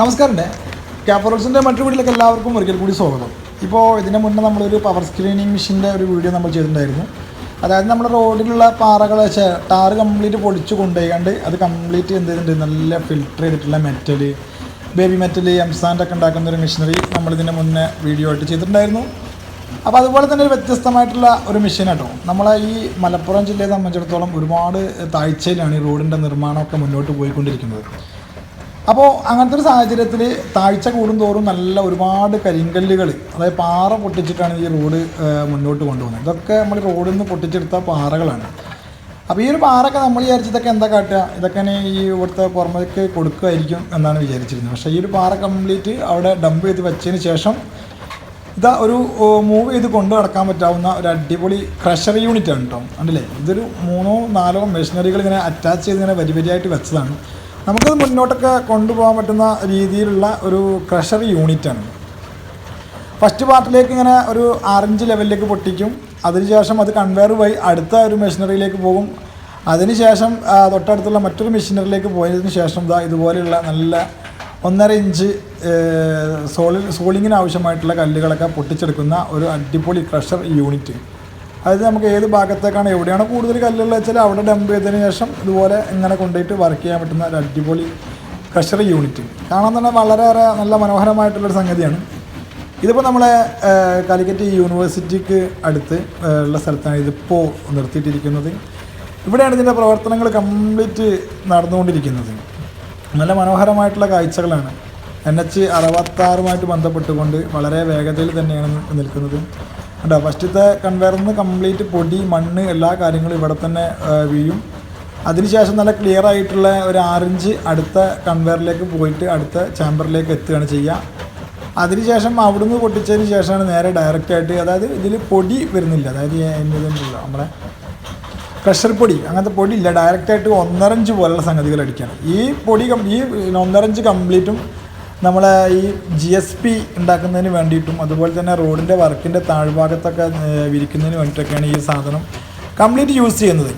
നമസ്കാരം ക്യാപ്പറോൾസിന്റെ മറ്റു വീട്ടിലേക്ക് എല്ലാവർക്കും ഒരിക്കൽ കൂടി സ്വാഗതം. ഇപ്പോൾ ഇതിന് മുന്നേ നമ്മളൊരു പവർ സ്ക്രീനിങ് മെഷീന്റെ ഒരു വീഡിയോ നമ്മൾ ചെയ്തിട്ടുണ്ടായിരുന്നു. അതായത് നമ്മൾ റോഡിലുള്ള പാറകൾ വെച്ചാൽ ടാറ് കംപ്ലീറ്റ് പൊടിച്ച് കൊണ്ടുപോയിക്കാണ്ട് അത് കംപ്ലീറ്റ് എന്ത് ചെയ്തിട്ടുണ്ട്? നല്ല ഫിൽറ്റർ ചെയ്തിട്ടുള്ള മെറ്റൽ ബേബി മെറ്റൽ എം സാൻഡൊക്കെ ഉണ്ടാക്കുന്ന ഒരു മെഷീനറി നമ്മളിതിന് മുന്നേ വീഡിയോ ആയിട്ട് ചെയ്തിട്ടുണ്ടായിരുന്നു. അപ്പോൾ അതുപോലെ തന്നെ ഒരു വ്യത്യസ്തമായിട്ടുള്ള ഒരു മെഷീൻ കേട്ടോ നമ്മളെ ഈ മലപ്പുറം ജില്ലയെ സംബന്ധിച്ചിടത്തോളം ഒരുപാട് താഴ്ചയിലാണ് ഈ റോഡിന്റെ നിർമ്മാണമൊക്കെ മുന്നോട്ട് പോയിക്കൊണ്ടിരിക്കുന്നത്. അപ്പോൾ അങ്ങനത്തെ ഒരു സാഹചര്യത്തിൽ താഴ്ച കൂടുന്തോറും നല്ല ഒരുപാട് കരിങ്കല്ലുകൾ അതായത് പാറ പൊട്ടിച്ചിട്ടാണ് ഈ റോഡ് മുന്നോട്ട് കൊണ്ടുപോകുന്നത്. ഇതൊക്കെ നമ്മൾ റോഡിൽ നിന്ന് പൊട്ടിച്ചെടുത്ത പാറകളാണ്. അപ്പോൾ ഈ ഒരു പാറൊക്കെ നമ്മൾ വിചാരിച്ചതൊക്കെ എന്താ കാട്ടുക? ഇതൊക്കെ ഈ ഇവിടുത്തെ പുറമേക്ക് കൊടുക്കുമായിരിക്കും എന്നാണ് വിചാരിച്ചിരുന്നത്. പക്ഷേ ഈ ഒരു പാറ കംപ്ലീറ്റ് അവിടെ ഡംപ് ചെയ്ത് വെച്ചതിന് ശേഷം ഇതാ ഒരു മൂവ് ചെയ്ത് കൊണ്ടു നടക്കാൻ പറ്റാവുന്ന ഒരു അടിപൊളി ക്രഷർ യൂണിറ്റ് ആണ് കേട്ടോ കണ്ടില്ലേ? ഇതൊരു മൂന്നോ നാലോ മെഷീനറികൾ ഇങ്ങനെ അറ്റാച്ച് ചെയ്ത് ഇങ്ങനെ വരി വരിയായിട്ട് വെച്ചതാണ്. നമുക്കത് മുന്നോട്ടൊക്കെ കൊണ്ടുപോകാൻ പറ്റുന്ന രീതിയിലുള്ള ഒരു ക്രഷർ യൂണിറ്റാണ് ഫസ്റ്റ് പാർട്ടിലേക്ക് ഇങ്ങനെ ഒരു ആറഞ്ച് ലെവലിലേക്ക് പൊട്ടിക്കും. അതിനുശേഷം അത് കൺവെയർ പോയി അടുത്ത ഒരു മെഷീനറിയിലേക്ക് പോകും. അതിനുശേഷം തൊട്ടടുത്തുള്ള മറ്റൊരു മെഷീനറിയിലേക്ക് പോയതിന് ശേഷം ഇതാ ഇതുപോലെയുള്ള നല്ല ഒന്നര ഇഞ്ച് സോളി സോളിങ്ങിന് ആവശ്യമായിട്ടുള്ള കല്ലുകളൊക്കെ പൊട്ടിച്ചെടുക്കുന്ന ഒരു അടിപൊളി ക്രഷർ യൂണിറ്റ് അതായത് നമുക്ക് ഏത് ഭാഗത്തേക്കാണ്? എവിടെയാണ് കൂടുതൽ കല്ലുകൾ വെച്ചാൽ അവിടെ ഡംപ് ചെയ്തതിന് ശേഷം ഇതുപോലെ ഇങ്ങനെ കൊണ്ടുപോയിട്ട് വർക്ക് ചെയ്യാൻ പറ്റുന്ന ഒരു അടിപൊളി ക്രഷർ യൂണിറ്റ് കാണാൻ തന്നെ വളരെയേറെ നല്ല മനോഹരമായിട്ടുള്ളൊരു സംഗതിയാണ്. ഇതിപ്പോൾ നമ്മളെ കാലിക്കറ്റ് യൂണിവേഴ്സിറ്റിക്ക് അടുത്ത് ഉള്ള സ്ഥലത്താണ് ഇതിപ്പോൾ നിർത്തിയിട്ടിരിക്കുന്നത്. ഇവിടെയാണ് ഇതിന്റെ പ്രവർത്തനങ്ങൾ കംപ്ലീറ്റ് നടന്നുകൊണ്ടിരിക്കുന്നത്. നല്ല മനോഹരമായിട്ടുള്ള കാഴ്ചകളാണ്. എൻ എച്ച് അറുപത്താറുമായിട്ട് ബന്ധപ്പെട്ടുകൊണ്ട് വളരെ വേഗതയിൽ തന്നെയാണ് നിൽക്കുന്നത്. കേട്ടോ ഫസ്റ്റത്തെ കൺവെയറിൽ നിന്ന് കംപ്ലീറ്റ് പൊടി മണ്ണ് എല്ലാ കാര്യങ്ങളും ഇവിടെ തന്നെ വീഴും. അതിനുശേഷം നല്ല ക്ലിയർ ആയിട്ടുള്ള ഒരു ആറിഞ്ച് അടുത്ത കൺവെയറിലേക്ക് പോയിട്ട് അടുത്ത ചാമ്പറിലേക്ക് എത്തുകയാണ് ചെയ്യുക. അതിനുശേഷം അവിടുന്ന് പൊട്ടിച്ചതിന് ശേഷമാണ് നേരെ ഡയറക്റ്റ് ആയിട്ട് അതായത് ഇതിൽ പൊടി വരുന്നില്ല. അതായത് എന്നതുണ്ടല്ലോ നമ്മുടെ പ്രഷർ പൊടി അങ്ങനത്തെ പൊടി ഇല്ല. ഡയറക്റ്റായിട്ട് ഒന്നരഞ്ച് പോലുള്ള സംഗതികൾ അടിക്കുകയാണ് ഈ പൊടി ഈ ഒന്നരഞ്ച് കംപ്ലീറ്റും നമ്മളെ ഈ ജി എസ് പി ഉണ്ടാക്കുന്നതിന് വേണ്ടിയിട്ടും അതുപോലെ തന്നെ റോഡിന്റെ വർക്കിന്റെ താഴ്ഭാഗത്തൊക്കെ വിരിക്കുന്നതിന് വേണ്ടിയിട്ടൊക്കെയാണ് ഈ സാധനം കംപ്ലീറ്റ് യൂസ് ചെയ്യുന്നത്.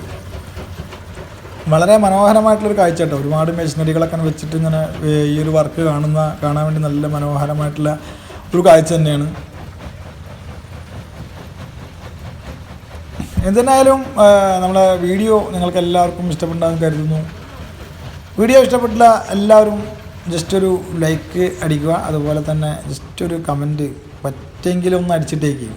വളരെ മനോഹരമായിട്ടുള്ളൊരു കാഴ്ച കേട്ടോ. ഒരുപാട് മെഷീനറികളൊക്കെ വെച്ചിട്ട് ഇങ്ങനെ ഈ ഒരു വർക്ക് കാണുന്ന കാണാൻ വേണ്ടി നല്ല മനോഹരമായിട്ടുള്ള ഒരു കാഴ്ച തന്നെയാണ്. എന്തിനായാലും നമ്മളെ വീഡിയോ നിങ്ങൾക്ക് എല്ലാവർക്കും ഇഷ്ടപ്പെട്ടാന്ന് കരുതുന്നു. വീഡിയോ ഇഷ്ടപ്പെട്ടില്ല എല്ലാവരും ജസ്റ്റ് ഒരു ലൈക്ക് അടിക്കുക അതുപോലെ തന്നെ ജസ്റ്റ് ഒരു കമന്റ് പറ്റെങ്കിലും ഒന്ന് അടിച്ചിട്ടേക്ക്.